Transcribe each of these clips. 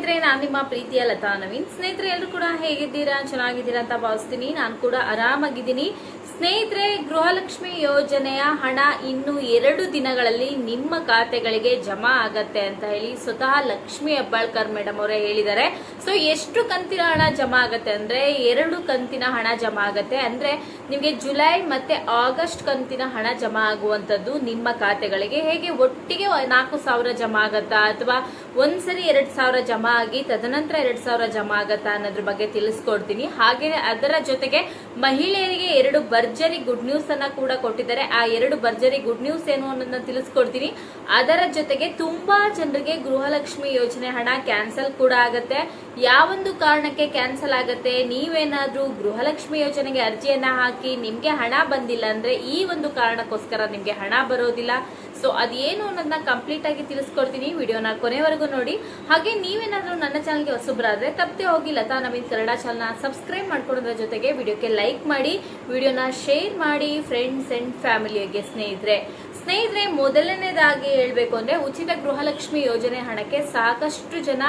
ಸ್ನೇಹಿತರೆ, ನಾನು ನಿಮ್ಮ ಪ್ರೀತಿಯ ಲತಾ ನವೀನ್. ಸ್ನೇಹಿತರೆ ಎಲ್ಲರೂ ಕೂಡ ಹೇಗಿದ್ದೀರಾ? ಚೆನ್ನಾಗಿದ್ದೀರಾ ಅಂತ ಭಾವಿಸ್ತೀನಿ. ನಾನು ಕೂಡ ಆರಾಮಾಗಿದ್ದೀನಿ. ಸ್ನೇಹಿತರೆ, ಗೃಹಲಕ್ಷ್ಮಿ ಯೋಜನೆಯ ಹಣ ಇನ್ನು ಎರಡು ದಿನಗಳಲ್ಲಿ ನಿಮ್ಮ ಖಾತೆಗಳಿಗೆ ಜಮಾ ಆಗತ್ತೆ ಅಂತ ಹೇಳಿ ಸ್ವತಃ ಲಕ್ಷ್ಮಿ ಹೆಬ್ಬಾಳ್ಕರ್ ಮೇಡಮ್ ಅವರೇ ಹೇಳಿದ್ದಾರೆ. ಸೊ, ಎಷ್ಟು ಕಂತಿನ ಹಣ ಜಮಾ ಆಗತ್ತೆ ಅಂದ್ರೆ, ಎರಡು ಕಂತಿನ ಹಣ ಜಮಾ ಆಗತ್ತೆ ಅಂದ್ರೆ, ನಿಮಗೆ ಜುಲೈ ಮತ್ತೆ ಆಗಸ್ಟ್ ಕಂತಿನ ಹಣ ಜಮಾ ಆಗುವಂತದ್ದು ನಿಮ್ಮ ಖಾತೆಗಳಿಗೆ ಹೇಗೆ ಒಟ್ಟಿಗೆ ನಾಲ್ಕು ಸಾವಿರ ಜಮಾ ಆಗತ್ತಾ ಅಥವಾ ಒಂದ್ಸರಿ ಎರಡ್ ಸಾವಿರ ಜಮಾ ಆಗಿ ತದನಂತರ ಎರಡ್ ಸಾವಿರ ಜಮಾ ಆಗತ್ತಾ ಅನ್ನೋದ್ರ ಬಗ್ಗೆ ತಿಳಿಸ್ಕೊಡ್ತೀನಿ. ಹಾಗೆ ಅದರ ಜೊತೆಗೆ ಮಹಿಳೆಯರಿಗೆ ಎರಡು ಭರ್ಜರಿ ಗುಡ್ ನ್ಯೂಸ್ ಅನ್ನ ಕೂಡ ಕೊಟ್ಟಿದ್ದಾರೆ. ಆ ಎರಡು ಭರ್ಜರಿ ಗುಡ್ ನ್ಯೂಸ್ ಏನು ಅನ್ನೋದನ್ನ ತಿಳಿಸ್ಕೊಡ್ತೀನಿ. ಅದರ ಜೊತೆಗೆ ತುಂಬಾ ಜನರಿಗೆ ಗೃಹಲಕ್ಷ್ಮಿ ಯೋಜನೆ ಹಣ ಕ್ಯಾನ್ಸಲ್ ಕೂಡ ಆಗತ್ತೆ. ಯಾವೊಂದು ಕಾರಣಕ್ಕೆ ಕ್ಯಾನ್ಸಲ್ ಆಗತ್ತೆ? ನೀವೇನಾದ್ರೂ ಗೃಹಲಕ್ಷ್ಮಿ ಯೋಜನೆಗೆ ಅರ್ಜಿಯನ್ನ ಹಾಕಿ ನಿಮ್ಗೆ ಹಣ ಬಂದಿಲ್ಲ ಅಂದ್ರೆ ಈ ಒಂದು ಕಾರಣಕ್ಕೋಸ್ಕರ ನಿಮ್ಗೆ ಹಣ ಬರೋದಿಲ್ಲ. ಸೊ ಅದೇನು ಅನ್ನೋದನ್ನ ಕಂಪ್ಲೀಟ್ ಆಗಿ ತಿಳಿಸ್ಕೊಡ್ತೀನಿ. ವಿಡಿಯೋನ ಕೊನೆವರೆಗೂ ನೋಡಿ. ಹಾಗೆ ನೀವೇನಾದ್ರೂ ನನ್ನ ಚಾನಲ್ಗೆ ಹೊಸಬ್ರಾದ್ರೆ ತಪ್ಪದೆ ಹೋಗಿ ಲತಾ ನವೀನ್ ಕನ್ನಡ ಚಾನಲ್ನ ಸಬ್ಸ್ಕ್ರೈಬ್ ಮಾಡ್ಕೊಡೋದ್ರ ಜೊತೆಗೆ ವಿಡಿಯೋಕ್ಕೆ ಲೈಕ್ ಮಾಡಿ, ವಿಡಿಯೋನ ಶೇರ್ ಮಾಡಿ ಫ್ರೆಂಡ್ಸ್ ಆ್ಯಂಡ್ ಫ್ಯಾಮಿಲಿಗೆ ಸ್ನೇಹಿತರೆ. ಸ್ನೇಹಿತರೆ, ಮೊದಲನೇದಾಗಿ ಹೇಳಬೇಕು ಅಂದರೆ ಉಚಿತ ಗೃಹಲಕ್ಷ್ಮಿ ಯೋಜನೆ ಹಣಕ್ಕೆ ಸಾಕಷ್ಟು ಜನ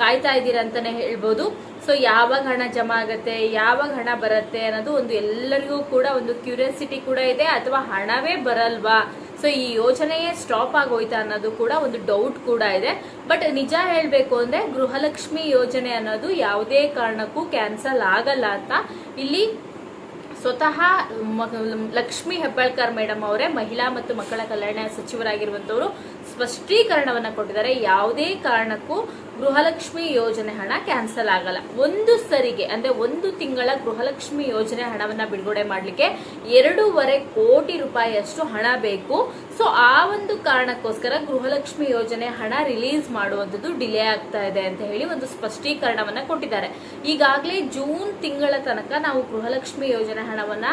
ಕಾಯ್ತಾ ಇದ್ದೀರ ಅಂತಲೇ ಹೇಳ್ಬೋದು. ಸೊ ಯಾವಾಗ ಹಣ ಜಮಾ ಆಗುತ್ತೆ, ಯಾವಾಗ ಹಣ ಬರುತ್ತೆ ಅನ್ನೋದು ಒಂದು ಎಲ್ಲರಿಗೂ ಕೂಡ ಒಂದು ಕ್ಯೂರಿಯಾಸಿಟಿ ಕೂಡ ಇದೆ, ಅಥವಾ ಹಣವೇ ಬರಲ್ವಾ? ಸೊ ಈ ಯೋಜನೆಯೇ ಸ್ಟಾಪ್ ಆಗೋಯ್ತಾ ಅನ್ನೋದು ಕೂಡ ಒಂದು ಡೌಟ್ ಕೂಡ ಇದೆ. ಬಟ್ ನಿಜ ಹೇಳಬೇಕು ಅಂದರೆ ಗೃಹಲಕ್ಷ್ಮಿ ಯೋಜನೆ ಅನ್ನೋದು ಯಾವುದೇ ಕಾರಣಕ್ಕೂ ಕ್ಯಾನ್ಸಲ್ ಆಗಲ್ಲ ಅಂತ ಇಲ್ಲಿ ಸ್ವತಃ ಲಕ್ಷ್ಮಿ ಹೆಬ್ಬಾಳ್ಕರ್ ಮೇಡಮ್ ಅವರೇ ಮಹಿಳಾ ಮತ್ತು ಮಕ್ಕಳ ಕಲ್ಯಾಣ ಸಚಿವರಾಗಿರುವಂತವರು ಸ್ಪಷ್ಟೀಕರಣವನ್ನು ಕೊಟ್ಟಿದ್ದಾರೆ. ಯಾವುದೇ ಕಾರಣಕ್ಕೂ ಗೃಹಲಕ್ಷ್ಮಿ ಯೋಜನೆ ಹಣ ಕ್ಯಾನ್ಸಲ್ ಆಗಲ್ಲ. ಒಂದು ಸರಿಗೆ, ಅಂದ್ರೆ ಒಂದು ತಿಂಗಳ ಗೃಹಲಕ್ಷ್ಮಿ ಯೋಜನೆ ಹಣವನ್ನ ಬಿಡುಗಡೆ ಮಾಡಲಿಕ್ಕೆ ಎರಡೂವರೆ ಕೋಟಿ ರೂಪಾಯಿಯಷ್ಟು ಹಣ ಬೇಕು. ಸೊ ಆ ಒಂದು ಕಾರಣಕ್ಕೋಸ್ಕರ ಗೃಹಲಕ್ಷ್ಮಿ ಯೋಜನೆ ಹಣ ರಿಲೀಸ್ ಮಾಡುವಂಥದ್ದು ಡಿಲೇ ಆಗ್ತಾ ಇದೆ ಅಂತ ಹೇಳಿ ಒಂದು ಸ್ಪಷ್ಟೀಕರಣವನ್ನ ಕೊಟ್ಟಿದ್ದಾರೆ. ಈಗಾಗಲೇ ಜೂನ್ ತಿಂಗಳ ತನಕ ನಾವು ಗೃಹಲಕ್ಷ್ಮಿ ಯೋಜನೆ ಹಣವನ್ನ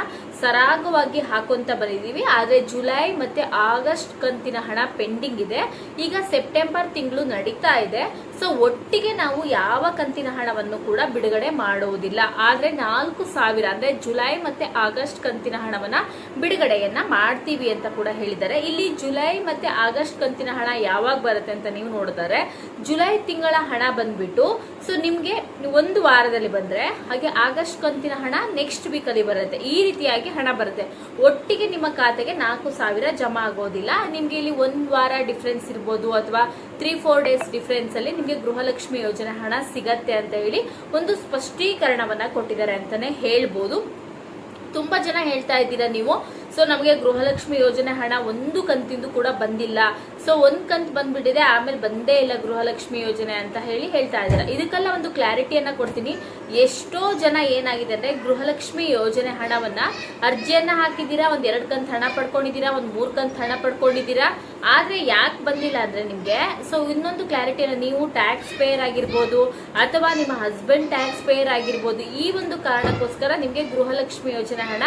ಸರಾಗವಾಗಿ ಹಾಕೊಂತ ಬಂದಿದ್ದೀವಿ ಆದ್ರೆ ಜುಲೈ ಮತ್ತೆ ಆಗಸ್ಟ್ ಕಂತಿನ ಹಣ ಪೆಂಡಿಂಗ್ ಇದೆ. ಈಗ ಸೆಪ್ಟೆಂಬರ್ ತಿಂಗಳು ನಡೀತಾ ಇದೆ. ಸೊ ಒಟ್ಟಿಗೆ ನಾವು ಯಾವ ಕಂತಿನ ಹಣವನ್ನು ಕೂಡ ಬಿಡುಗಡೆ ಮಾಡುವುದಿಲ್ಲ. ಆದರೆ ನಾಲ್ಕು ಸಾವಿರ, ಅಂದ್ರೆ ಜುಲೈ ಮತ್ತೆ ಆಗಸ್ಟ್ ಕಂತಿನ ಹಣವನ್ನ ಬಿಡುಗಡೆಯನ್ನು ಮಾಡ್ತೀವಿ ಅಂತ ಕೂಡ ಹೇಳಿದ್ದಾರೆ. ಇಲ್ಲಿ ಜುಲೈ ಮತ್ತೆ ಆಗಸ್ಟ್ ಕಂತಿನ ಹಣ ಯಾವಾಗ ಬರುತ್ತೆ ಅಂತ ನೀವು ನೋಡಿದರೆ, ಜುಲೈ ತಿಂಗಳ ಹಣ ಬಂದ್ಬಿಟ್ಟು ಸೊ ನಿಮಗೆ ಒಂದು ವಾರದಲ್ಲಿ ಬಂದ್ರೆ, ಹಾಗೆ ಆಗಸ್ಟ್ ಕಂತಿನ ಹಣ ನೆಕ್ಸ್ಟ್ ವೀಕಲ್ಲಿ ಬರುತ್ತೆ. ಈ ರೀತಿಯಾಗಿ ಹಣ ಬರುತ್ತೆ. ಒಟ್ಟಿಗೆ ನಿಮ್ಮ ಖಾತೆಗೆ ನಾಲ್ಕು ಸಾವಿರ ಜಮಾ ಆಗೋದಿಲ್ಲ. ನಿಮಗೆ ಇಲ್ಲಿ ಒಂದು ವಾರ ಡಿಫ್ರೆನ್ಸ್ ಇರ್ಬೋದು ಅಥವಾ ತ್ರೀ ಫೋರ್ ಡೇಸ್ ಡಿಫ್ರೆನ್ಸ್ ಅಲ್ಲಿ ನಿಮಗೆ ಗೃಹಲಕ್ಷ್ಮಿ ಯೋಜನೆ ಹಣ ಸಿಗತ್ತೆ ಅಂತ ಹೇಳಿ ಒಂದು ಸ್ಪಷ್ಟೀಕರಣವನ್ನ ಕೊಟ್ಟಿದ್ದಾರೆ ಅಂತಾನೆ ಹೇಳ್ಬೋದು. ತುಂಬಾ ಜನ ಹೇಳ್ತಾ ಇದ್ದೀರಾ ನೀವು. ಸೊ ನಮಗೆ ಗೃಹಲಕ್ಷ್ಮಿ ಯೋಜನೆ ಹಣ ಒಂದು ಕಂತಿಂದು ಕೂಡ ಬಂದಿಲ್ಲ. ಸೊ ಒಂದ್ ಕಂತ್ ಬಂದ್ಬಿಟ್ಟಿದೆ, ಆಮೇಲೆ ಬಂದೇ ಇಲ್ಲ ಗೃಹಲಕ್ಷ್ಮಿ ಯೋಜನೆ ಅಂತ ಹೇಳಿ ಹೇಳ್ತಾ ಇದ್ದಾರೆ. ಇದಕ್ಕೆಲ್ಲ ಒಂದು ಕ್ಲಾರಿಟಿಯನ್ನ ಕೊಡ್ತೀನಿ. ಎಷ್ಟೋ ಜನ ಏನಾಗಿದೆ ಅಂದ್ರೆ ಗೃಹಲಕ್ಷ್ಮಿ ಯೋಜನೆ ಹಣವನ್ನ ಅರ್ಜಿಯನ್ನ ಹಾಕಿದ್ದೀರಾ, ಒಂದ್ ಎರಡ್ ಕಂತು ಹಣ ಪಡ್ಕೊಂಡಿದ್ದೀರಾ, ಒಂದ್ ಮೂರ್ ಕಂತು ಹಣ ಪಡ್ಕೊಂಡಿದ್ದೀರಾ, ಆದ್ರೆ ಯಾಕೆ ಬಂದಿಲ್ಲ ಅಂದ್ರೆ ನಿಮ್ಗೆ? ಸೊ ಇನ್ನೊಂದು ಕ್ಲಾರಿಟಿಯನ್ನು ನೀವು ಟ್ಯಾಕ್ಸ್ ಪೇಯರ್ ಆಗಿರ್ಬೋದು ಅಥವಾ ನಿಮ್ಮ ಹಸ್ಬೆಂಡ್ ಟ್ಯಾಕ್ಸ್ ಪೇಯರ್ ಆಗಿರ್ಬೋದು, ಈ ಒಂದು ಕಾರಣಕ್ಕೋಸ್ಕರ ನಿಮ್ಗೆ ಗೃಹಲಕ್ಷ್ಮಿ ಯೋಜನೆ ಹಣ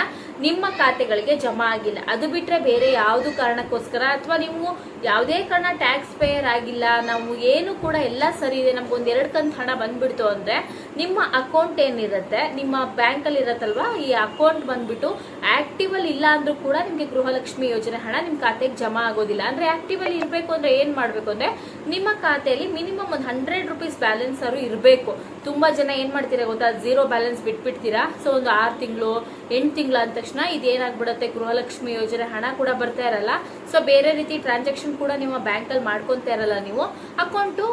ನಿಮ್ಮ ಖಾತೆಗಳಿಗೆ ಜಮಾ ಆಗಿಲ್ಲ. ಅದು ಬಿಟ್ರೆ ಬೇರೆ ಯಾವುದು ಕಾರಣಕ್ಕೋಸ್ಕರ ಅಥವಾ ನೀವು ಯಾವುದೇ ಕಾರಣ ಟ್ಯಾಕ್ಸ್ ಪೇಯರ್ ಆಗಿಲ್ಲ, ನಾವು ಏನು ಕೂಡ ಎಲ್ಲ ಸರಿ ಇದೆ, ನಮ್ಗೆ ಒಂದ್ ಕಂತು ಹಣ ಬಂದ್ಬಿಡ್ತು ಅಂದ್ರೆ ನಿಮ್ಮ ಅಕೌಂಟ್ ಏನಿರುತ್ತೆ, ನಿಮ್ಮ ಬ್ಯಾಂಕ್ ಅಲ್ಲಿ ಇರತ್ತಲ್ವಾ, ಈ ಅಕೌಂಟ್ ಬಂದ್ಬಿಟ್ಟು ಆಕ್ಟಿವ್ ಅಲ್ಲಿ ಇಲ್ಲ ಅಂದ್ರೂ ಕೂಡ ನಿಮ್ಗೆ ಗೃಹಲಕ್ಷ್ಮಿ ಯೋಜನೆ ಹಣ ನಿಮ್ ಖಾತೆಗೆ ಜಮಾ ಆಗೋದಿಲ್ಲ. ಅಂದ್ರೆ ಆಕ್ಟಿವ್ ಅಲ್ಲಿ ಇರ್ಬೇಕು ಅಂದ್ರೆ ಏನ್ ಮಾಡ್ಬೇಕು ಅಂದ್ರೆ ನಿಮ್ಮ ಖಾತೆಯಲ್ಲಿ ಮಿನಿಮಮ್ ಒಂದು ಹಂಡ್ರೆಡ್ ರುಪೀಸ್ ಬ್ಯಾಲೆನ್ಸ್ ಅವರು ಇರಬೇಕು. ತುಂಬಾ ಜನ ಏನ್ ಮಾಡ್ತೀರಾ ಗೊತ್ತಾ? Zero balance ಬಿಟ್ಬಿಡ್ತೀರಾ. ಸೊ ಒಂದು ಆರು ತಿಂಗಳು, ಎಂಟು ತಿಂಗಳು ಅಂದ ತಕ್ಷಣ ಇದೇನಾಗ್ಬಿಡುತ್ತೆ? ಗೃಹಲಕ್ಷ್ಮಿ ಯೋಜನೆ ಹಣ ಕೂಡ ಬರ್ತಾ ಇರಲ್ಲ. ಸೊ ಬೇರೆ ರೀತಿ ಟ್ರಾನ್ಸಾಕ್ಷನ್ ಕೂಡ ನಿಮ್ಮ ಬ್ಯಾಂಕ್ ಅಲ್ಲಿ ಮಾಡ್ಕೊಂತ ಇರಲ್ಲ ನೀವು. ಅಕೌಂಟು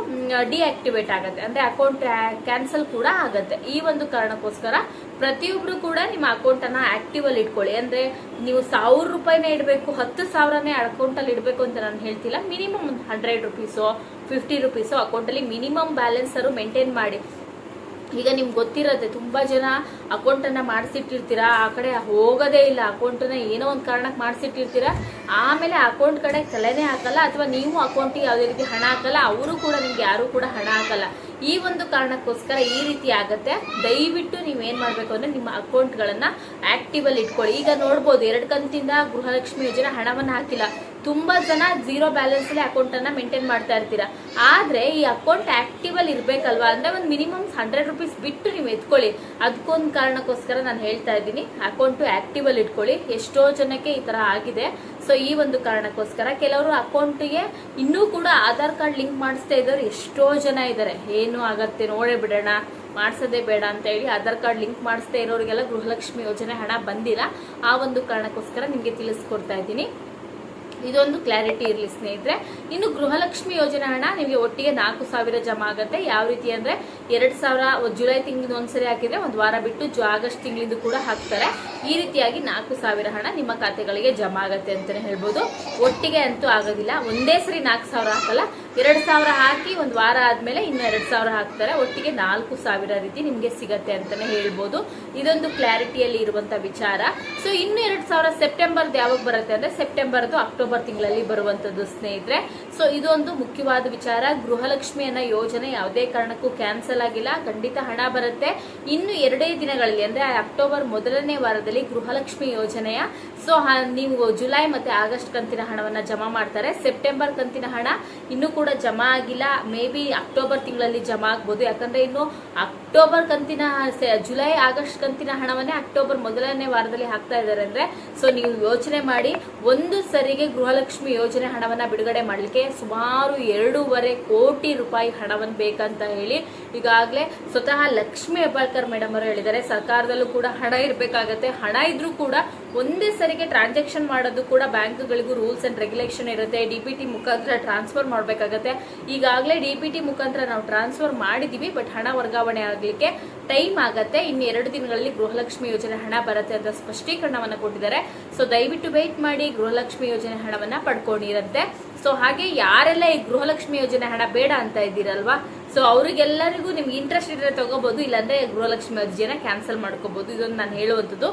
ಡಿಆಕ್ಟಿವೇಟ್ ಆಗುತ್ತೆ. ಅಂದ್ರೆ ಅಕೌಂಟ್ ಕ್ಯಾನ್ಸಲ್ ಕೂಡ ಆಗತ್ತೆ. ಈ ಒಂದು ಕಾರಣಕ್ಕೋಸ್ಕರ ಪ್ರತಿಯೊಬ್ರು ಕೂಡ ನಿಮ್ಮ ಅಕೌಂಟ್ ಅನ್ನ ಆಕ್ಟಿವ್ ಅಲ್ಲಿ ಇಟ್ಕೊಳ್ಳಿ ಅಂದ್ರೆ ನೀವು ಸಾವಿರ ರೂಪಾಯಿನೇ ಇಡಬೇಕು, ಹತ್ತು ಸಾವಿರನೇ ಅಕೌಂಟ್ ಅಲ್ಲಿ ಇಡಬೇಕು ಅಂತ ನಾನು ಹೇಳ್ತಿಲ್ಲ. ಮಿನಿಮಮ್ ಒಂದು ಹಂಡ್ರೆಡ್ ರುಪೀಸೋ ಫಿಫ್ಟಿ ರುಪೀಸೋ ಅಕೌಂಟ್ ಅಲ್ಲಿ ಮಿನಿಮಮ್ ಬ್ಯಾಲೆನ್ಸ್ ಅರು ಮೇಂಟೈನ್ ಮಾಡಿ. ಈಗ ನಿಮ್ಗೆ ಗೊತ್ತಿರತ್ತೆ, ತುಂಬಾ ಜನ ಅಕೌಂಟ್ ಅನ್ನ ಮಾಡಿಸಿಟ್ಟಿರ್ತೀರಾ? ಆ ಕಡೆ ಹೋಗೋದೇ ಇಲ್ಲ. ಅಕೌಂಟ್ನ ಏನೋ ಒಂದು ಕಾರಣಕ್ಕೆ ಮಾಡಿಸಿಟ್ಟಿರ್ತೀರಾ? ಆಮೇಲೆ ಅಕೌಂಟ್ ಕಡೆ ತಲೆನೇ ಹಾಕಲ್ಲ, ಅಥವಾ ನೀವು ಅಕೌಂಟಿಗೆ ಯಾವುದೇ ರೀತಿ ಹಣ ಹಾಕಲ್ಲ, ಅವರು ಕೂಡ ನಿಮ್ಗೆ ಯಾರು ಕೂಡ ಹಣ ಹಾಕಲ್ಲ. ಈ ಒಂದು ಕಾರಣಕ್ಕೋಸ್ಕರ ಈ ರೀತಿ ಆಗುತ್ತೆ. ದಯವಿಟ್ಟು ನೀವು ಏನು ಮಾಡಬೇಕು ಅಂದ್ರೆ ನಿಮ್ಮ ಅಕೌಂಟ್ಗಳನ್ನು ಆಕ್ಟಿವ್ ಅಲ್ಲಿ ಇಟ್ಕೊಳ್ಳಿ. ಈಗ ನೋಡ್ಬೋದು, ಎರಡು ಕಂತಿಂದ ಗೃಹಲಕ್ಷ್ಮಿ ಯೋಜನೆ ಹಣವನ್ನ ಹಾಕಿಲ್ಲ. ತುಂಬಾ ಜನ ಜೀರೋ ಬ್ಯಾಲೆನ್ಸ್ ಅಲ್ಲಿ ಅಕೌಂಟ್ ಅನ್ನ ಮೇಂಟೈನ್ ಮಾಡ್ತಾ ಇರ್ತೀರಾ? ಆದ್ರೆ ಈ ಅಕೌಂಟ್ ಆಕ್ಟಿವ್ ಅಲ್ಲಿ ಇರ್ಬೇಕಲ್ವಾ? ಅಂದ್ರೆ ಒಂದು ಮಿನಿಮಮ್ ಹಂಡ್ರೆಡ್ ರುಪೀಸ್ ಬಿಟ್ಟು ನೀವು ಎತ್ಕೊಳ್ಳಿ. ಅದಕ್ಕೊಂದು ಕಾರಣಕ್ಕೋಸ್ಕರ ನಾನು ಹೇಳ್ತಾ ಇದ್ದೀನಿ ಅಕೌಂಟ್ ಆಕ್ಟಿವ್ ಅಲ್ಲಿ ಇಟ್ಕೊಳ್ಳಿ. ಎಷ್ಟೋ ಜನಕ್ಕೆ ಈ ತರ ಆಗಿದೆ. ಸೊ ಸೊ ಈ ಒಂದು ಕಾರಣಕ್ಕೋಸ್ಕರ ಕೆಲವರು ಅಕೌಂಟಿಗೆ ಇನ್ನೂ ಕೂಡ ಆಧಾರ್ ಕಾರ್ಡ್ ಲಿಂಕ್ ಮಾಡಿಸ್ತಾ ಇದ್ದವ್ರು ಎಷ್ಟೋ ಜನ ಇದ್ದಾರೆ ಏನು ಆಗತ್ತೆ, ನೋಡೇ ಬಿಡೋಣ. ಮಾಡಿಸೋದೇ ಬೇಡ ಅಂತ ಹೇಳಿ ಆಧಾರ್ ಕಾರ್ಡ್ ಲಿಂಕ್ ಮಾಡಿಸ್ತಾ ಇರೋರಿಗೆಲ್ಲ ಗೃಹಲಕ್ಷ್ಮಿ ಯೋಜನೆ ಹಣ ಬಂದಿಲ್ಲ. ಆ ಒಂದು ಕಾರಣಕ್ಕೋಸ್ಕರ ನಿಮಗೆ ತಿಳಿಸ್ಕೊಡ್ತಾ ಇದ್ದೀನಿ. ಇದೊಂದು ಕ್ಲಾರಿಟಿ ಇರಲಿ ಸ್ನೇಹಿತರೆ. ಇನ್ನು ಗೃಹಲಕ್ಷ್ಮಿ ಯೋಜನೆ ಹಣ ನಿಮಗೆ ಒಟ್ಟಿಗೆ ನಾಲ್ಕು ಸಾವಿರ ಜಮಾ ಆಗುತ್ತೆ. ಯಾವ ರೀತಿ ಅಂದ್ರೆ ಎರಡ್ ಸಾವಿರ ಜುಲೈ ತಿಂಗಳಿಂದ ಒಂದ್ಸರಿ ಹಾಕಿದ್ರೆ ಒಂದು ವಾರ ಬಿಟ್ಟು ಜು ಆಗಸ್ಟ್ ತಿಂಗಳಿಂದ ಕೂಡ ಹಾಕ್ತಾರೆ. ಈ ರೀತಿಯಾಗಿ ನಾಲ್ಕು ಸಾವಿರ ಹಣ ನಿಮ್ಮ ಖಾತೆಗಳಿಗೆ ಜಮಾ ಆಗುತ್ತೆ ಅಂತಲೇ ಹೇಳ್ಬೋದು. ಒಟ್ಟಿಗೆ ಅಂತೂ ಆಗೋದಿಲ್ಲ. ಒಂದೇ ಸರಿ ನಾಲ್ಕು ಸಾವಿರ ಹಾಕಲ್ಲ. ಎರಡು ಸಾವಿರ ಹಾಕಿ ಒಂದು ವಾರ ಆದಮೇಲೆ ಇನ್ನು ಎರಡು ಸಾವಿರ ಹಾಕ್ತಾರೆ. ಒಟ್ಟಿಗೆ ನಾಲ್ಕು ಸಾವಿರ ರೀತಿ ನಿಮಗೆ ಸಿಗತ್ತೆ ಅಂತಾನೆ ಹೇಳ್ಬೋದು. ಇದೊಂದು ಕ್ಲಾರಿಟಿಯಲ್ಲಿ ಇರುವಂಥ ವಿಚಾರ. ಸೊ ಇನ್ನು ಎರಡು ಸಾವಿರ ಸೆಪ್ಟೆಂಬರ್ದು ಯಾವಾಗ ಬರುತ್ತೆ ಅಂದ್ರೆ ಸೆಪ್ಟೆಂಬರ್ದು ಅಕ್ಟೋಬರ್ ತಿಂಗಳಲ್ಲಿ ಬರುವಂತದ್ದು ಸ್ನೇಹಿತರೆ. ಸೊ ಇದೊಂದು ಮುಖ್ಯವಾದ ವಿಚಾರ. ಗೃಹಲಕ್ಷ್ಮಿ ಅನ್ನೋ ಯೋಜನೆ ಯಾವುದೇ ಕಾರಣಕ್ಕೂ ಕ್ಯಾನ್ಸಲ್ ಆಗಿಲ್ಲ. ಖಂಡಿತ ಹಣ ಬರುತ್ತೆ. ಇನ್ನು ಎರಡೇ ದಿನಗಳಲ್ಲಿ ಅಂದ್ರೆ ಅಕ್ಟೋಬರ್ ಮೊದಲನೇ ವಾರದಲ್ಲಿ ಗೃಹಲಕ್ಷ್ಮಿ ಯೋಜನೆಯ. ಸೊ ನೀವು ಜುಲೈ ಮತ್ತೆ ಆಗಸ್ಟ್ ಕಂತಿನ ಹಣವನ್ನ ಜಮಾ ಮಾಡ್ತಾರೆ. ಸೆಪ್ಟೆಂಬರ್ ಕಂತಿನ ಹಣ ಇನ್ನೂ ಕೂಡ ಜಮಾ ಆಗಿಲ್ಲ. ಮೇ ಬಿ ಅಕ್ಟೋಬರ್ ತಿಂಗಳಲ್ಲಿ ಜಮಾ ಆಗ್ಬೋದು. ಯಾಕಂದ್ರೆ ಇನ್ನು ಅಕ್ಟೋಬರ್ ಕಂತಿನ ಜುಲೈ, ಆಗಸ್ಟ್ ಕಂತಿನ ಹಣವನ್ನೇ ಅಕ್ಟೋಬರ್ ಮೊದಲನೇ ವಾರದಲ್ಲಿ ಹಾಕ್ತಾ ಇದ್ದಾರೆ ಅಂದ್ರೆ, ಸೊ ನೀವು ಯೋಚನೆ ಮಾಡಿ, ಒಂದು ಸರಿಗೆ ಗೃಹಲಕ್ಷ್ಮಿ ಯೋಜನೆ ಹಣವನ್ನ ಬಿಡುಗಡೆ ಮಾಡಲಿಕ್ಕೆ ಸುಮಾರು ಎರಡೂವರೆ ಕೋಟಿ ರೂಪಾಯಿ ಹಣವನ್ನು ಬೇಕಂತ ಹೇಳಿ ಈಗಾಗಲೇ ಸ್ವತಃ ಲಕ್ಷ್ಮಿ ಹೆಬ್ಬಾಳ್ಕರ್ ಮೇಡಮ್ ಅವರು ಹೇಳಿದ್ದಾರೆ. ಸರ್ಕಾರದಲ್ಲೂ ಕೂಡ ಹಣ ಇರಬೇಕಾಗತ್ತೆ. ಹಣ ಇದ್ರೂ ಕೂಡ ಒಂದೇ ಸರಿಗೆ ಟ್ರಾನ್ಸಾಕ್ಷನ್ ಮಾಡೋದು ಕೂಡ ಬ್ಯಾಂಕ್ಗಳಿಗೂ ರೂಲ್ಸ್ ಅಂಡ್ ರೆಗ್ಯುಲೇಷನ್ ಇರುತ್ತೆ. ಡಿ ಪಿ ಟಿ ಮುಖಾಂತರ ಟ್ರಾನ್ಸ್ಫರ್ ಮಾಡಬೇಕಾಗತ್ತೆ. ಈಗಾಗಲೇ ಡಿ ಪಿ ಟಿ ಮುಖಾಂತರ ನಾವು ಟ್ರಾನ್ಸ್ಫರ್ ಮಾಡಿದೀವಿ, ಬಟ್ ಹಣ ವರ್ಗಾವಣೆ ಆಗಲಿಕ್ಕೆ ಟೈಮ್ ಆಗತ್ತೆ. ಇನ್ನು ಎರಡು ದಿನಗಳಲ್ಲಿ ಗೃಹಲಕ್ಷ್ಮಿ ಯೋಜನೆ ಹಣ ಬರುತ್ತೆ ಅಂತ ಸ್ಪಷ್ಟೀಕರಣವನ್ನು ಕೊಟ್ಟಿದ್ದಾರೆ. ಸೊ ದಯವಿಟ್ಟು ವೆಯ್ಟ್ ಮಾಡಿ. ಗೃಹಲಕ್ಷ್ಮಿ ಯೋಜನೆ ಹಣವನ್ನ ಪಡ್ಕೊಂಡಿರಂತೆ ಸೊ ಹಾಗೆ ಯಾರೆಲ್ಲ ಈ ಗೃಹಲಕ್ಷ್ಮಿ ಯೋಜನೆ ಹಣ ಬೇಡ ಅಂತ ಇದ್ದೀರಲ್ವಾ? ಸೊ ಅವರಿಗೆಲ್ಲರಿಗೂ ನಿಮ್ಗೆ ಇಂಟ್ರೆಸ್ಟ್ ಇದ್ರೆ ತಗೋಬಹುದು ಇಲ್ಲಾಂದ್ರೆ ಗೃಹಲಕ್ಷ್ಮಿ ಯೋಜನೆ ಕ್ಯಾನ್ಸಲ್ ಮಾಡ್ಕೋಬಹುದು ಇದೊಂದು ನಾನು ಹೇಳುವಂಥದ್ದು.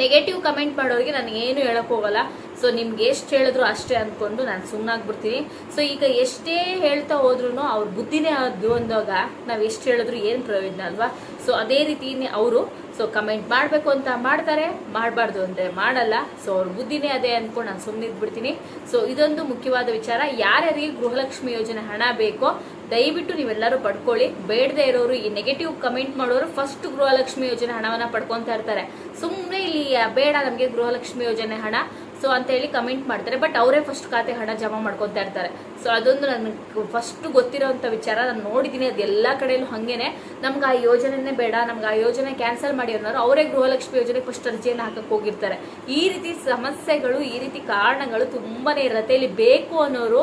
ನೆಗೆಟಿವ್ ಕಮೆಂಟ್ ಮಾಡೋರಿಗೆ ನಾನು ಏನು ಹೇಳಕ್ ಹೋಗಲ್ಲ. ಸೊ ನಿಮ್ಗೆ ಎಷ್ಟು ಹೇಳಿದ್ರು ಅಷ್ಟೇ ಅಂದ್ಕೊಂಡು ನಾನು ಸುಮ್ಮನಾಗ್ಬಿಡ್ತೀನಿ ಸೊ ಈಗ ಎಷ್ಟೇ ಹೇಳ್ತಾ ಹೋದ್ರೂ ಅವ್ರ ಬುದ್ಧಿನೇ ಅದು ಅಂದಾಗ ನಾವು ಎಷ್ಟು ಹೇಳಿದ್ರು ಏನು ಪ್ರಯೋಜನ ಅಲ್ವಾ? ಸೊ ಅದೇ ರೀತಿನೇ ಅವರು ಸೊ ಕಮೆಂಟ್ ಮಾಡಬೇಕು ಅಂತ ಮಾಡ್ತಾರೆ, ಮಾಡಬಾರ್ದು ಅಂದರೆ ಮಾಡಲ್ಲ. ಸೊ ಅವ್ರ ಬುದ್ಧಿನೇ ಅದೇ ಅಂದ್ಕೊಂಡು ನಾನು ಸುಮ್ಮನೆ ಇದ್ಬಿಡ್ತೀನಿ. ಸೊ ಇದೊಂದು ಮುಖ್ಯವಾದ ವಿಚಾರ. ಯಾರ್ಯಾರಿಗೆ ಗೃಹಲಕ್ಷ್ಮಿ ಯೋಜನೆ ಹಣ ಬೇಕೋ, ದಯವಿಟ್ಟು ನೀವೆಲ್ಲರೂ ಪಡ್ಕೊಳ್ಳಿ. ಬೇಡದೇ ಇರೋರು ಈ ನೆಗೆಟಿವ್ ಕಮೆಂಟ್ ಮಾಡೋರು ಫಸ್ಟ್ ಗೃಹಲಕ್ಷ್ಮಿ ಯೋಜನೆ ಹಣವನ್ನ ಪಡ್ಕೊತಾ ಇರ್ತಾರೆ. ಸುಮ್ಮನೆ ಇಲ್ಲಿ ಬೇಡ ನಮಗೆ ಗೃಹಲಕ್ಷ್ಮಿ ಯೋಜನೆ ಹಣ. ಸೊ ಅಂತ ಹೇಳಿ ಕಮೆಂಟ್ ಮಾಡ್ತಾರೆ. ಬಟ್ ಅವರೇ ಫಸ್ಟ್ ಖಾತೆ ಹಣ ಜಮಾ ಮಾಡ್ಕೊತಾ ಇರ್ತಾರೆ. ಸೊ ಅದೊಂದು ನನಗೆ ಫಸ್ಟ್ ಗೊತ್ತಿರೋವಂಥ ವಿಚಾರ. ನಾನು ನೋಡಿದ್ದೀನಿ ಅದು ಎಲ್ಲ ಕಡೆಯಲ್ಲೂ ಹಾಗೇನೆ. ನಮ್ಗೆ ಆ ಯೋಜನೆನೇ ಬೇಡ. ನಮ್ಗೆ ಆ ಯೋಜನೆ ಕ್ಯಾನ್ಸಲ್ ಮಾಡಿ ಅನ್ನೋರು ಅವರೇ ಗೃಹಲಕ್ಷ್ಮಿ ಯೋಜನೆ ಫಸ್ಟ್ ಅರ್ಜಿಯನ್ನು ಹಾಕಕ್ಕೆ ಹೋಗಿರ್ತಾರೆ. ಈ ರೀತಿ ಸಮಸ್ಯೆಗಳು, ಈ ರೀತಿ ಕಾರಣಗಳು ತುಂಬಾನೇ ಇರುತ್ತೆ. ಇಲ್ಲಿ ಬೇಕು ಅನ್ನೋರು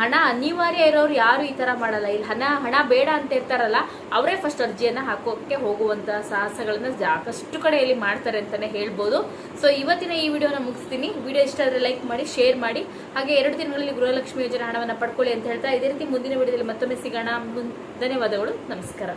ಹಣ ಅನಿವಾರ್ಯ ಇರೋರು ಯಾರು ಈ ತರ ಮಾಡಲ್ಲ. ಇಲ್ಲಿ ಹಣ ಹಣ ಬೇಡ ಅಂತ ಇರ್ತಾರಲ್ಲ, ಅವರೇ ಫಸ್ಟ್ ಅರ್ಜಿಯನ್ನ ಹಾಕೋಕೆ ಹೋಗುವಂತಹ ಸಾಹಸಗಳನ್ನ ಸಾಕಷ್ಟು ಕಡೆಯಲ್ಲಿ ಮಾಡ್ತಾರೆ ಅಂತಾನೆ ಹೇಳ್ಬೋದು. ಸೊ ಇವತ್ತಿನ ಈ ವಿಡಿಯೋನ ಮುಗಿಸ್ತೀನಿ. ವಿಡಿಯೋ ಇಷ್ಟ ಆದರೆ ಲೈಕ್ ಮಾಡಿ ಶೇರ್ ಮಾಡಿ. ಹಾಗೆ ಎರಡು ದಿನಗಳಲ್ಲಿ ಗೃಹಲಕ್ಷ್ಮಿ ಯೋಜನೆ ಹಣವನ್ನು ಪಡ್ಕೊಳ್ಳಿ ಅಂತ ಹೇಳ್ತಾ ಇದೇ ರೀತಿ ಮುಂದಿನ ವಿಡಿಯೋದಲ್ಲಿ ಮತ್ತೊಮ್ಮೆ ಸಿಗೋಣ. ಧನ್ಯವಾದಗಳು. ನಮಸ್ಕಾರ.